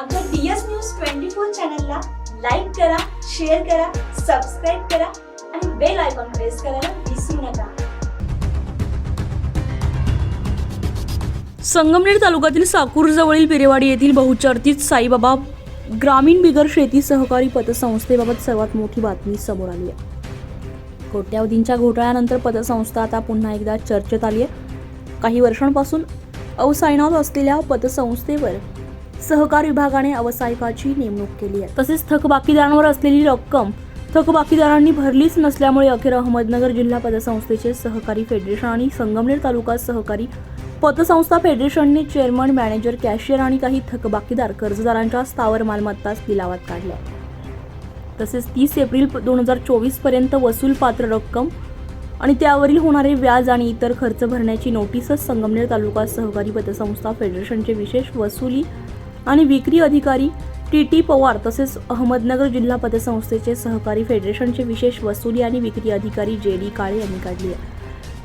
आमच्या DS news twenty four चॅनलला like करा शेअर करा सबस्क्राईब करा आणि बेल आयकॉन प्रेस करायला विसरू नका. संगमनेर तालुक्यातील साकूर जवळील पेरेवाडी येथील बहुचर्चित साईबाबा ग्रामीण बिगर शेती सहकारी पतसंस्थेबाबत सर्वात मोठी बातमी समोर आली आहे. कोट्यावधींच्या घोटाळ्यानंतर पतसंस्था आता पुन्हा एकदा चर्चेत आली आहे. काही वर्षांपासून अवसायनात असलेल्या पतसंस्थेवर सहकार विभागाने अवसायकाची नेमणूक केली आहे. तसेच थकबाकीदारांवर असलेली रक्कम थकबाकीदारांनी भरलीच नसल्यामुळे अखेर अहमदनगर जिल्हा पतसंस्थेचे सहकारी फेडरेशन आणि संगमनेर तालुका सहकारी पतसंस्था फेडरेशनने चेअरमन मॅनेजर कॅशियर आणि काही थकबाकीदार कर्जदारांच्या स्थावर मालमत्ताच लिलावात काढल्या. तसेच तीस एप्रिल दोन हजार चोवीसपर्यंत वसूल पात्र रक्कम आणि त्यावरील होणारे व्याज आणि इतर खर्च भरण्याची नोटीसच संगमनेर तालुका सहकारी पतसंस्था फेडरेशनचे विशेष वसुली आणि विक्री अधिकारी टी टी पवार तसेच अहमदनगर जिल्हा पतसंस्थेचे सहकारी फेडरेशनचे विशेष वसुली आणि विक्री अधिकारी जे डी काळे यांनी काढली आहे.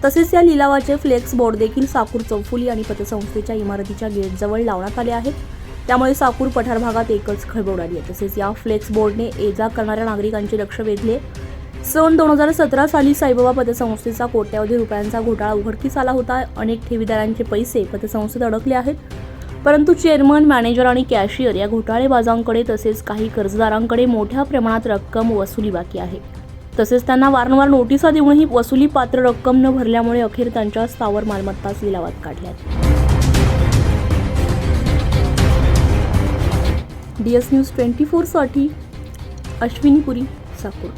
तसेच या लिलावाचे फ्लेक्स बोर्ड देखील साकूर चौफुली आणि पतसंस्थेच्या इमारतीच्या गेटजवळ लावण्यात आले आहेत. त्यामुळे साकूर पठार भागात एकच खळबळ उडाली आहे. तसेच या फ्लेक्स बोर्डने ये जा करणाऱ्या नागरिकांचे लक्ष वेधले. सन दोन हजार सतरा साली साईबाबा पतसंस्थेचा कोट्यावधी रुपयांचा घोटाळा उघडकीस आला होता. अनेक ठेवीदारांचे पैसे पतसंस्थेत अडकले आहेत. परंतु चेअरमन मॅनेजर आणि कॅशियर या घोटाळेबाजांकडे तसेच काही कर्जदारांकडे मोठ्या प्रमाणात रक्कम वसुली बाकी आहे. तसेच त्यांना वारंवार नोटिसा देऊनही वसुली पात्र रक्कम न भरल्यामुळे अखेर त्यांच्या स्थावर मालमत्ताच लिलावात काढल्यात. डी एस न्यूज ट्वेंटी फोरसाठी अश्विनी पुरी साकूर.